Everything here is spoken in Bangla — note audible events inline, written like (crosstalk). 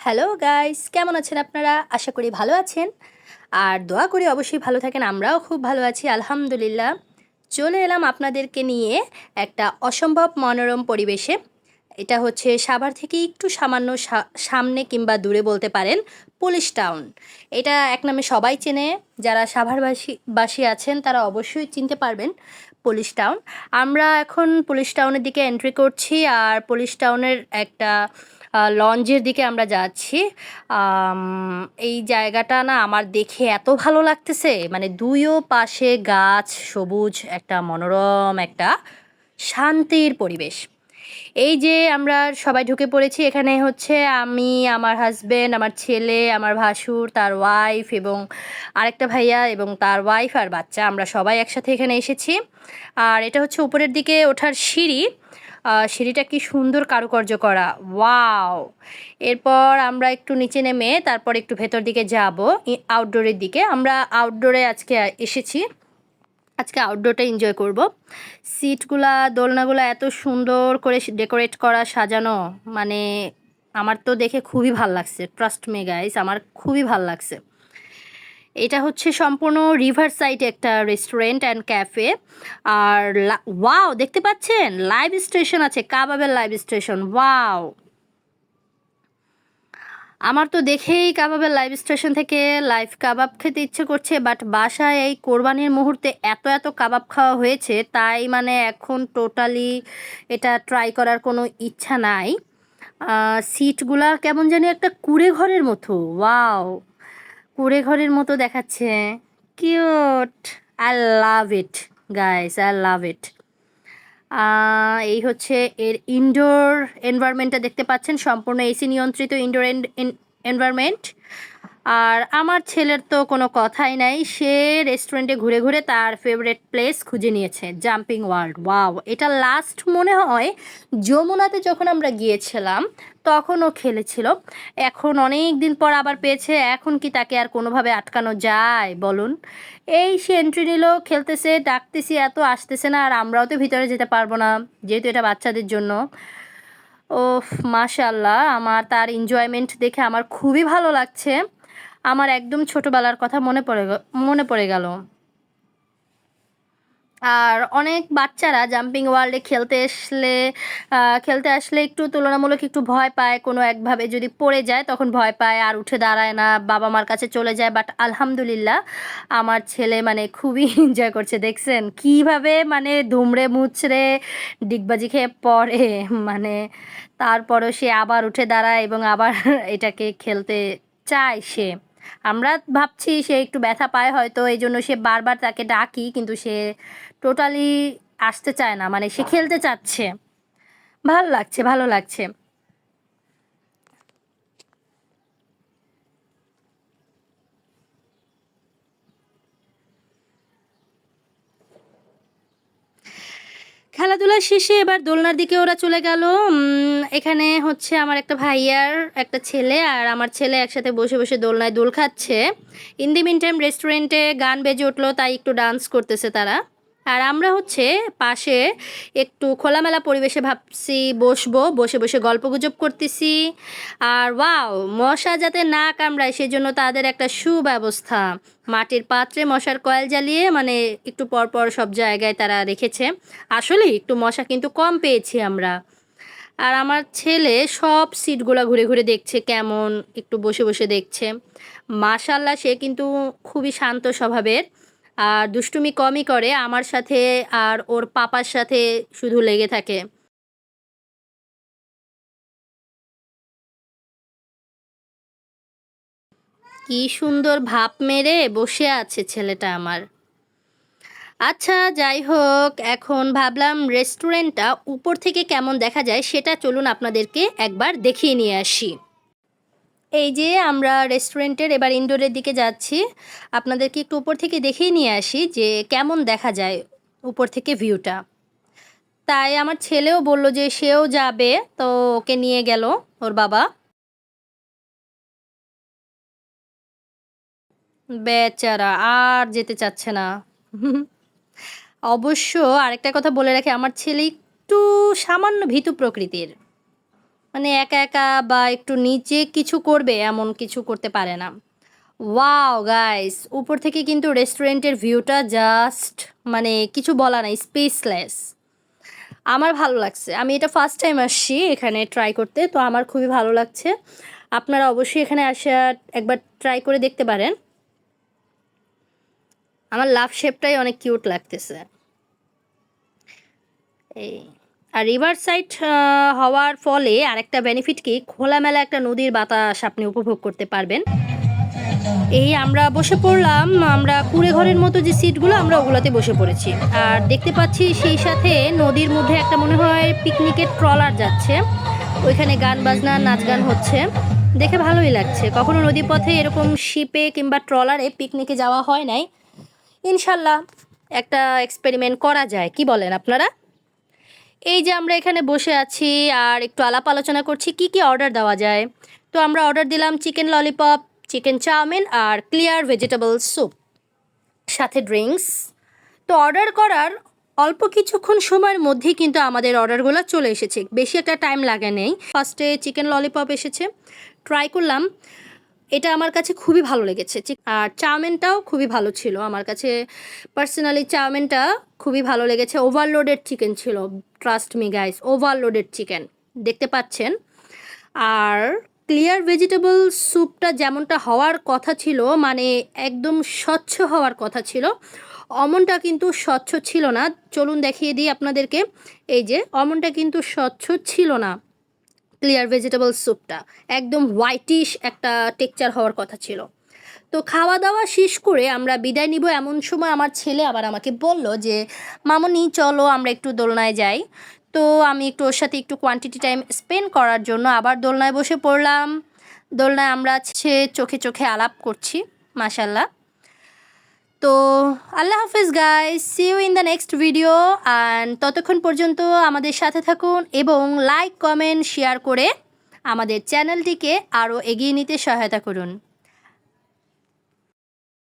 হ্যালো গাইস কেমন আছেন আপনারা? আশা করি ভালো আছেন। আর দোয়া করি অবশ্যই ভালো থাকেন। আমরাও খুব ভালো আছি, আলহামদুলিল্লাহ। চলে এলাম আপনাদেরকে নিয়ে একটা অসম্ভব মনোরম পরিবেশে। এটা হচ্ছে সাভার থেকে একটু সামান্য সামনে কিংবা দূরে বলতে পারেন, পুলিশ টাউন। এটা এক নামে সবাই চেনে। যারা সাভারবাসী, বাসী আছেন, তারা অবশ্যই চিনতে পারবেন পুলিশ টাউন। আমরা এখন পুলিশ টাউনের দিকে এন্ট্রি করছি। আর পুলিশ টাউনের একটা লঞ্চের দিকে আমরা যাচ্ছি। এই জায়গাটা না আমার দেখে এত ভালো লাগতেছে। মানে দুইও পাশে গাছ, সবুজ, একটা মনোরম, একটা শান্তির পরিবেশ। এই যে আমরা সবাই ঢুকে পড়েছি, এখানে হচ্ছে আমি, আমার হাজব্যান্ড আমার ছেলে, আমার ভাসুর, তার ওয়াইফ এবং আরেকটা ভাইয়া এবং তার ওয়াইফ আর বাচ্চা। আমরা সবাই একসাথে এখানে এসেছি। আর এটা হচ্ছে উপরের দিকে ওঠার সিঁড়ি। সিঁড়িটা কি সুন্দর কারুকার্য করা। ওয়াও। এরপর আমরা একটু নিচে নেমে তারপর একটু ভেতর দিকে যাব আউটডোরের দিকে। আমরা আউটডোরে আজকে এসেছি। আজকে আউটডোরটা এনজয় করব। সিটগুলা, দোলনাগুলা এত সুন্দর করে ডেকোরেট করা, সাজানো। মানে আমার তো দেখে খুবই ভালো লাগছে। ট্রাস্ট মে গাইস আমার খুবই ভালো লাগছে। এটা হচ্ছে সম্পূর্ণ রিভার সাইড একটা রেস্টুরেন্ট অ্যান্ড ক্যাফে। আর ওয়াও, দেখতে পাচ্ছেন? লাইভ স্টেশন আছে, কাবাবের লাইভ স্টেশন, ওয়াও। আমার তো দেখেই কাবাবের লাইভ স্টেশন থেকে লাইভ কাবাব খেতে ইচ্ছে করছে, বাট বাসায় এই কোরবানির মুহূর্তে এত এত কাবাব খাওয়া হয়েছে, তাই মানে এখন টোটালি এটা ট্রাই করার কোনো ইচ্ছা নাই। সিটগুলা কেমন জানি একটা কুড়ে ঘরের মতো, ওয়াও। কুড়ে ঘরের মতো দেখাচ্ছে। Cute. I love it guys I love it এই হচ্ছে এর ইনডোর এনভায়রনমেন্টটা দেখতে পাচ্ছেন। সম্পূর্ণ এসি নিয়ন্ত্রিত ইনডোর এনভায়রনমেন্ট আর আমার ছেলের তো কোনো কথাই নাই। সে রেস্টুরেন্টে ঘুরে ঘুরে তার ফেভারিট প্লেস খুঁজে নিয়েছে জাম্পিং ওয়ার্ল্ড ওয়াও এটা লাস্ট মনে হয় যমুনাতে যখন আমরা গিয়েছিলাম তখন ও খেলেছিল। এখন অনেক দিন পর আবার পেয়েছে, এখন কি তাকে আর কোনোভাবে আটকানো যায় বলুন? এই সে এন্ট্রি নিল, খেলতেছে, ডাকতেছি, এত আসতেছে না, আর আমরাও তো ভিতরে যেতে পারব না, যেহেতু এটা বাচ্চাদের জন্য। ও মাশাল্লাহ আমার তার এনজয়মেন্ট দেখে আমার খুবই ভালো লাগছে। আমার একদম ছোটবেলার কথা মনে পড়ে মনে পড়ে গেল। আর অনেক বাচ্চারা জাম্পিং ওয়ার্ল্ডে খেলতে আসলে খেলতে আসলে একটু তুলনামূলক একটু ভয় পায়, কোনো একভাবে যদি পড়ে যায় তখন ভয় পায়, আর উঠে দাঁড়ায় না, বাবা মার কাছে চলে যায়। বাট আলহামদুলিল্লাহ, আমার ছেলে মানে খুবই (laughs) এনজয় করছে। দেখছেন কীভাবে মানে ধুমড়ে মুচড়ে ডিগবাজি খেয়ে পড়ে। মানে তারপরও সে আবার উঠে দাঁড়ায় এবং আবার (laughs) এটাকে খেলতে চায় সে। আমরা ভাবছি সে একটু ব্যথা পায় হয়তো, এই জন্য সে বারবার তাকে ডাকি, কিন্তু সে টোটালি আসতে চায় না মানে সে খেলতে চাচ্ছে। ভালো লাগছে ভালো লাগছে। শেষে এবার দোলনার দিকে ওরা চলে গেল। এখানে হচ্ছে আমার একটা ভাইয়ার একটা ছেলে আর আমার ছেলে একসাথে বসে বসে দোলনায় দোল খাচ্ছে। ইন দি মিন টাইম রেস্টুরেন্টে গান বেজে উঠল, তাই একটু ডান্স করতেছে তারা। আর আমরা হচ্ছে পাশে একটু খোলামেলা পরিবেশে ভাবছি, বসবো, বসে বসে গল্পগুজব করতেছি। আর ওয়াও, মশা যাতে না কামড়ায়, সেজন্য তাদের একটা সুব্যবস্থা। মাটির পাত্রে মশার কয়েল জ্বালিয়ে মানে একটু পরপর সব জায়গায় তারা রেখেছে। আসলে একটু মশা কিন্তু কম পেয়েছি আমরা। আর আমার ছেলে সব সিটগুলো ঘুরে ঘুরে দেখছে, কেমন একটু বসে বসে দেখছে। মাশাল্লাহ সে কিন্তু খুবই শান্ত স্বভাবের। আর দুষ্টুমি কমই করে, আমার সাথে আর ওর পাপার সাথে শুধু লেগে থাকে। কি সুন্দর ভাপ মেরে বসে আছে ছেলেটা আমার। আচ্ছা যাই হোক, এখন ভাবলাম রেস্টুরেন্টটা উপর থেকে কেমন দেখা যায় সেটা চলুন আপনাদেরকে একবার দেখিয়ে নিয়ে আসি। এই যে আমরা রেস্টুরেন্টের এবার ইনডোরের দিকে যাচ্ছি, আপনাদেরকে একটু উপর থেকে দেখেই নিয়ে আসি যে কেমন দেখা যায় উপর থেকে ভিউটা তাই আমার ছেলেও বলল যে সেও যাবে, তো ওকে নিয়ে গেল ওর বাবা। বেচারা আর যেতে চাচ্ছে না। অবশ্য আরেকটা কথা বলে রাখি, আমার ছেলে একটু সামান্য ভীতু প্রকৃতির। মানে একা একা বা একটু নিচে কিছু করবে, এমন কিছু করতে পারে না। ওয়াও গাইস উপর থেকে কিন্তু রেস্টুরেন্টের ভিউটা জাস্ট মানে কিছু বলা নাই স্পেসলেস আমার ভালো লাগছে। আমি এটা ফার্স্ট টাইম আসছি এখানে ট্রাই করতে, তো আমার খুবই ভালো লাগছে। আপনারা অবশ্যই এখানে আসা একবার ট্রাই করে দেখতে পারেন। আমার লাভ শেপটাই অনেক কিউট লাগতেছে। এই। আর রিভার সাইড হওয়ার ফলে আরেকটা বেনিফিট কি? খোলামেলা একটা নদীর বাতাস আপনি উপভোগ করতে পারবেন। এই আমরা বসে পড়লাম, আমরা কুড়ে ঘরের মতো যে সিটগুলো আমরা ওগুলোতে বসে পড়েছি। আর দেখতে পাচ্ছি সেই সাথে নদীর মধ্যে একটা মনে হয় পিকনিকের ট্রলার যাচ্ছে। ওইখানে গান বাজনা, নাচ গান হচ্ছে। দেখে ভালোই লাগছে। কখনো নদী পথে এরকম শিপে কিংবা ট্রলারে পিকনিকে যাওয়া হয় নাই? ইনশাল্লাহ একটা এক্সপেরিমেন্ট করা যায়। কি বলেন আপনারা? এই যে আমরা এখানে বসে আছি আর একটু আলাপ আলোচনা করছি, কি কি অর্ডার দেওয়া যায়? তো আমরা অর্ডার দিলাম চিকেন ললিপপ চিকেন চাউমিন আর ক্লিয়ার ভেজিটেবল স্যুপ সাথে ড্রিঙ্কস তো অর্ডার করার অল্প কিছুক্ষণ সময়ের মধ্যেই কিন্তু আমাদের অর্ডারগুলো চলে এসেছে। বেশি একটা টাইম লাগে নেই। ফার্স্টে চিকেন ললিপপ এসেছে। ট্রাই করলাম। এটা আমার কাছে খুবই ভালো লেগেছে। আর চাউমিনটাও খুবই ভালো ছিল। আমার কাছে পার্সোনালি চাউমিনটা খুবই ভালো লেগেছে। ওভারলোডেড চিকেন ছিল trust me guys overloaded chicken দেখতে পাচ্ছেন? আর ক্লিয়ার ভেজিটেবল স্যুপটা যেমনটা হওয়ার কথা ছিল মানে একদম স্বচ্ছ হওয়ার কথা ছিল, অমনটা কিন্তু স্বচ্ছ ছিল না। চলুন দেখিয়ে দিই আপনাদেরকে, এই যে অমনটা কিন্তু স্বচ্ছ ছিল না। ক্লিয়ার ভেজিটেবল স্যুপটা একদম হোয়াইটিশ একটা টেক্সচার হওয়ার কথা ছিল। তো খাওয়া দাওয়া শেষ করে আমরা বিদায় নিব এমন সময় আমার ছেলে আবার আমাকে বলল যে, মামনি, চলো আমরা একটু দোলনায় যাই। তো আমি একটু ওর সাথে একটু কোয়ান্টিটি টাইম স্পেন্ড করার জন্য আবার দোলনায় বসে পড়লাম। দোলনায় আমরা চোখে চোখে আলাপ করছি মাসাল্লাহ তো আল্লাহ হাফিজ guys see you in the next video and ততক্ষণ পর্যন্ত আমাদের সাথে থাকুন এবং লাইক কমেন্ট শেয়ার করে আমাদের চ্যানেলটিকে আরও এগিয়ে নিতে সহায়তা করুন।